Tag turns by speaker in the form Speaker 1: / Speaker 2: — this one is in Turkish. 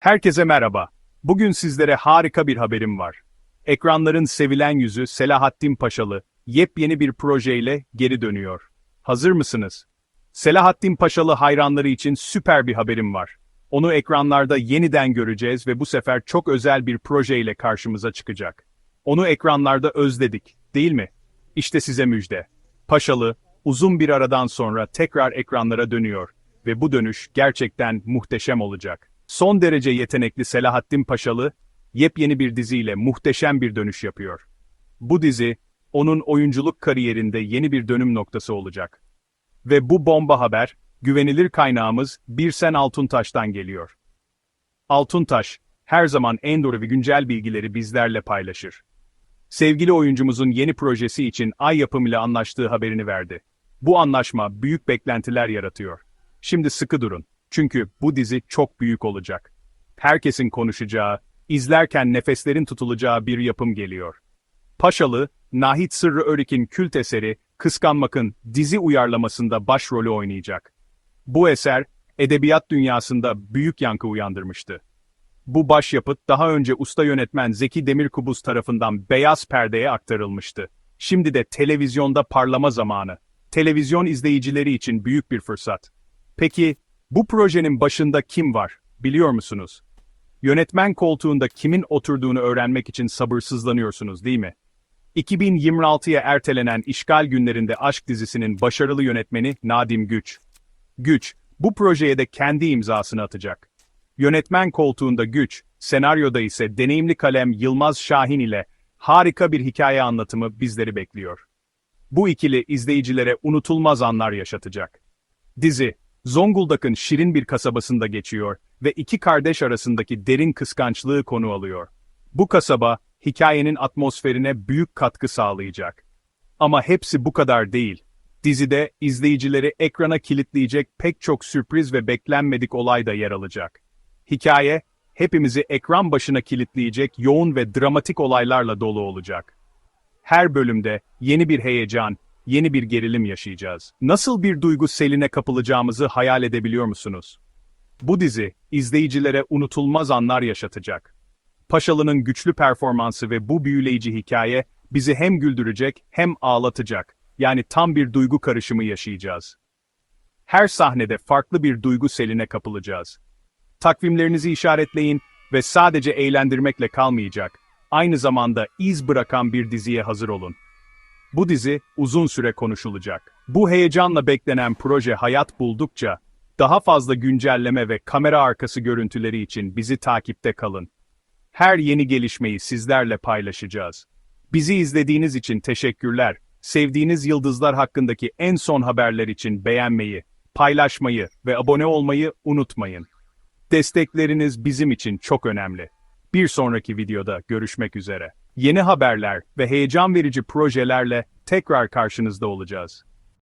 Speaker 1: Herkese merhaba. Bugün sizlere harika bir haberim var. Ekranların sevilen yüzü Selahattin Paşalı, yepyeni bir projeyle geri dönüyor. Hazır mısınız? Selahattin Paşalı hayranları için süper bir haberim var. Onu ekranlarda yeniden göreceğiz ve bu sefer çok özel bir projeyle karşımıza çıkacak. Onu ekranlarda özledik, değil mi? İşte size müjde. Paşalı, uzun bir aradan sonra tekrar ekranlara dönüyor ve bu dönüş gerçekten muhteşem olacak. Son derece yetenekli Selahattin Paşalı, yepyeni bir diziyle muhteşem bir dönüş yapıyor. Bu dizi, onun oyunculuk kariyerinde yeni bir dönüm noktası olacak. Ve bu bomba haber, güvenilir kaynağımız Birsen Altuntaş'tan geliyor. Altuntaş, her zaman en doğru ve güncel bilgileri bizlerle paylaşır. Sevgili oyuncumuzun yeni projesi için Ay Yapım ile anlaştığı haberini verdi. Bu anlaşma büyük beklentiler yaratıyor. Şimdi sıkı durun. Çünkü bu dizi çok büyük olacak. Herkesin konuşacağı, izlerken nefeslerin tutulacağı bir yapım geliyor. Paşalı, Nahit Sırrı Örik'in kült eseri Kıskanmak'ın dizi uyarlamasında başrolü oynayacak. Bu eser, edebiyat dünyasında büyük yankı uyandırmıştı. Bu başyapıt daha önce usta yönetmen Zeki Demirkubuz tarafından beyaz perdeye aktarılmıştı. Şimdi de televizyonda parlama zamanı. Televizyon izleyicileri için büyük bir fırsat. Peki, bu projenin başında kim var, biliyor musunuz? Yönetmen koltuğunda kimin oturduğunu öğrenmek için sabırsızlanıyorsunuz değil mi? 2026'ya ertelenen İşgal Günlerinde Aşk dizisinin başarılı yönetmeni Nadim Güç. Güç, bu projeye de kendi imzasını atacak. Yönetmen koltuğunda Güç, senaryoda ise deneyimli kalem Yılmaz Şahin ile harika bir hikaye anlatımı bizleri bekliyor. Bu ikili izleyicilere unutulmaz anlar yaşatacak. Dizi, Zonguldak'ın şirin bir kasabasında geçiyor ve iki kardeş arasındaki derin kıskançlığı konu alıyor. Bu kasaba, hikayenin atmosferine büyük katkı sağlayacak. Ama hepsi bu kadar değil. Dizide izleyicileri ekrana kilitleyecek pek çok sürpriz ve beklenmedik olay da yer alacak. Hikaye, hepimizi ekran başına kilitleyecek yoğun ve dramatik olaylarla dolu olacak. Her bölümde yeni bir heyecan, yeni bir gerilim yaşayacağız. Nasıl bir duygu seline kapılacağımızı hayal edebiliyor musunuz? Bu dizi, izleyicilere unutulmaz anlar yaşatacak. Paşalı'nın güçlü performansı ve bu büyüleyici hikaye, bizi hem güldürecek hem ağlatacak. Yani tam bir duygu karışımı yaşayacağız. Her sahnede farklı bir duygu seline kapılacağız. Takvimlerinizi işaretleyin ve sadece eğlendirmekle kalmayacak, aynı zamanda iz bırakan bir diziye hazır olun. Bu dizi uzun süre konuşulacak. Bu heyecanla beklenen proje hayat buldukça, daha fazla güncelleme ve kamera arkası görüntüleri için bizi takipte kalın. Her yeni gelişmeyi sizlerle paylaşacağız. Bizi izlediğiniz için teşekkürler. Sevdiğiniz yıldızlar hakkındaki en son haberler için beğenmeyi, paylaşmayı ve abone olmayı unutmayın. Destekleriniz bizim için çok önemli. Bir sonraki videoda görüşmek üzere. Yeni haberler ve heyecan verici projelerle tekrar karşınızda olacağız.